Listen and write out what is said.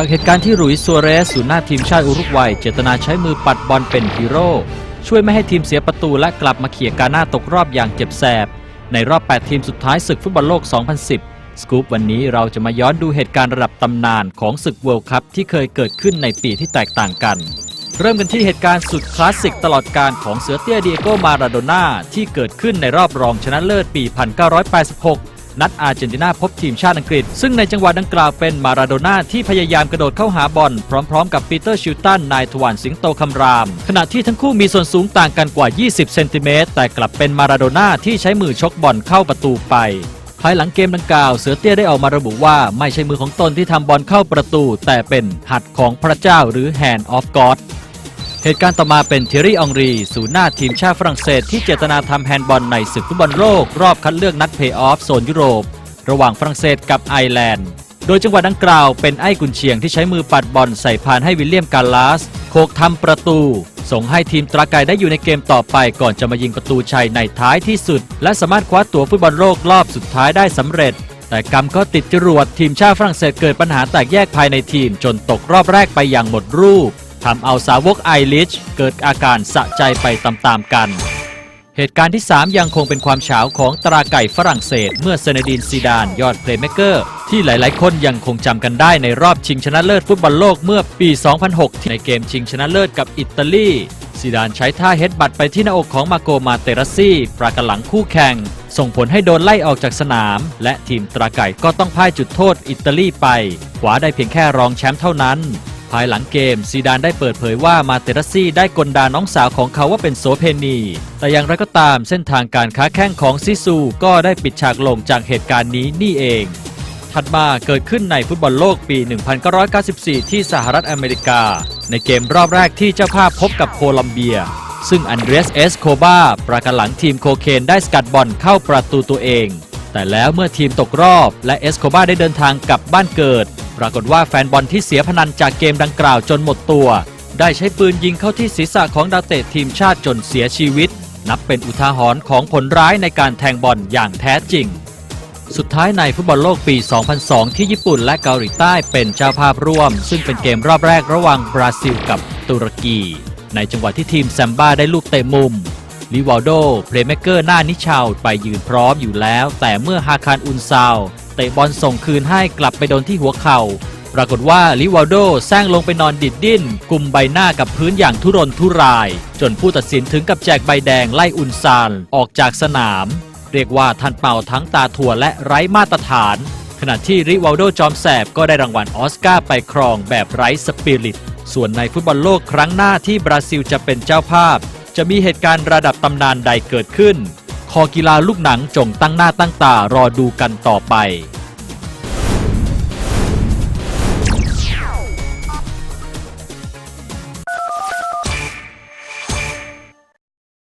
จากเหตุการณ์ที่หลุยส์ซัวเรสศูนย์หน้าทีมชาติอุรุกวัย เจตนาใช้มือปัดบอลเป็นฮีโร่ ช่วยไม่ให้ทีมเสียประตูและกลับมาเขี่ยกาหน้าตกรอบอย่างเจ็บแสบ ในรอบ 8 ทีมสุดท้ายศึกฟุตบอลโลก 2010 สกู๊ปวันนี้เราจะมาย้อนดูเหตุการณ์ระดับตำนานของศึกเวิลด์คัพที่เคยเกิดขึ้นในปีที่แตกต่างกัน เริ่มกันที่เหตุการณ์สุดคลาสสิกตลอดการของเสือเตี้ยเดียโกมาราโดน่าที่เกิดขึ้นในรอบรองชนะเลิศปี 1986 นัดอาร์เจนตินาพบทีมชาติอังกฤษ ซึ่งในจังหวะดังกล่าวเป็นมาราโดน่าที่พยายามกระโดดเข้าหาบอลพร้อมๆ กับปีเตอร์ชิลตันนายทวารสิงโตคำราม ขณะที่ทั้งคู่มีส่วนสูงต่างกันกว่า 20 เซนติเมตรแต่กลับเป็นมาราโดน่าที่ใช้มือชกบอลเข้าประตูไปภายหลังเกมดังกล่าวเสือเตี้ยได้ออกมาระบุว่าไม่ใช่มือของตนที่ทำบอลเข้าประตู แต่เป็นหัดของพระเจ้าหรือ Hand of God เหตุการณ์ต่อมาเป็นเทอรี่อองรีศูนย์หน้าทีมชาติฝรั่งเศสที่เจตนาทำแฮนด์บอลในศึกฟุตบอลโลกรอบคัดเลือกนัดเพย์ออฟโซนยุโรป ระหว่างฝรั่งเศสกับไอร์แลนด์ โดยจังหวะดังกล่าวเป็นไอ้กุนเชียงที่ใช้มือปัดบอลใส่พานให้วิลเลียมกาลาส โคกทำประตู ส่งให้ทีมตราไกได้อยู่ในเกมต่อไปก่อนจะมายิงประตูชัยในท้ายที่สุด และสามารถคว้าตั๋วฟุตบอลโลกรอบสุดท้ายได้สำเร็จ แต่กรรมก็ติดจรวดทีมชาติฝรั่งเศสเกิดปัญหาแตกแยกภายในทีมจนตกรอบแรกไปอย่างหมดรูป ทำเอาสาวกไอริชเกิดอาการสะใจไปตามๆกัน เหตุการณ์ที่ 3 ยังคงเป็นความเฉาของตราไก่ฝรั่งเศส เมื่อเซเนดินซีดานยอดเพลย์เมเกอร์ที่หลายๆ คนยังคงจำกันได้ในรอบชิงชนะเลิศฟุตบอลโลกเมื่อปี 2006 ที่ในเกมชิงชนะเลิศกับอิตาลีซีดานใช้ท่าเฮดบัตไปที่หน้าอกของมาโกมาเตรัสซี่ปรากหลังคู่แข่ง ส่งผลให้โดนไล่ออกจากสนาม และทีมตราไก่ก็ต้องพ่ายจุดโทษอิตาลีไปขวาได้เพียงแค่รองแชมป์เท่านั้น ภายหลังเกมซีดานได้เปิดเผยว่ามาเตรัสซี่ได้กลดาน้องสาวของเขาว่าเป็นโสเพณี แต่อย่างไรก็ตามเส้นทางการค้าแข้งของซิซูก็ได้ปิดฉากลงจากเหตุการณ์นี้นี่เอง ถัดมาเกิดขึ้นในฟุตบอลโลกปี 1994 ที่สหรัฐอเมริกา ในเกมรอบแรกที่เจ้าภาพพบกับโคลัมเบีย ซึ่งอันเดรสเอสโคบาประกันหลังทีมโคเคนได้สกัดบอลเข้าประตูตัวเอง แต่แล้วเมื่อทีมตกรอบและเอสโคบาได้เดินทางกลับบ้านเกิด ปรากฏว่าแฟนบอลที่เสียพนันจากเกมดังกล่าวจนหมดตัว ได้ใช้ปืนยิงเข้าที่ศีรษะของดาวเตะทีมชาติจนเสียชีวิต นับเป็นอุทาหรณ์ของผลร้ายในการแทงบอลอย่างแท้จริง สุดท้ายในฟุตบอลโลกปี 2002 ที่ญี่ปุ่นและเกาหลีใต้เป็นเจ้าภาพร่วม ซึ่งเป็นเกมรอบแรกระหว่างบราซิลกับตุรกี ในจังหวะที่ทีมแซมบ้าได้ลูกเตะมุมลิวาลโดเพลย์เมเกอร์หน้านิชาวไปยืนพร้อมอยู่แล้ว แต่เมื่อฮาคารอุนซาว เตะบอลส่งคืนให้กลับไปโดนที่หัวเข่า ปรากฏว่าลิวาลโดแซงลงไปนอนดิดดิ้นกุมใบหน้ากับพื้นอย่างทุรนทุราย จนผู้ตัดสินถึงกับแจกใบแดงไล่อุนซานออกจากสนาม เรียกว่าทันเป่าทั้งตาถั่วและไร้มาตรฐาน ขณะที่ริวัลโดจอมแสบก็ได้รางวัลออสการ์ไปครองแบบไร้สปิริตส่วนในฟุตบอลโลกครั้งหน้าที่บราซิลจะเป็นเจ้าภาพ จะมีเหตุการณ์ระดับตำนานใดเกิดขึ้น คอกีฬาลูกหนังจงตั้งหน้าตั้งตารอดูกันต่อไป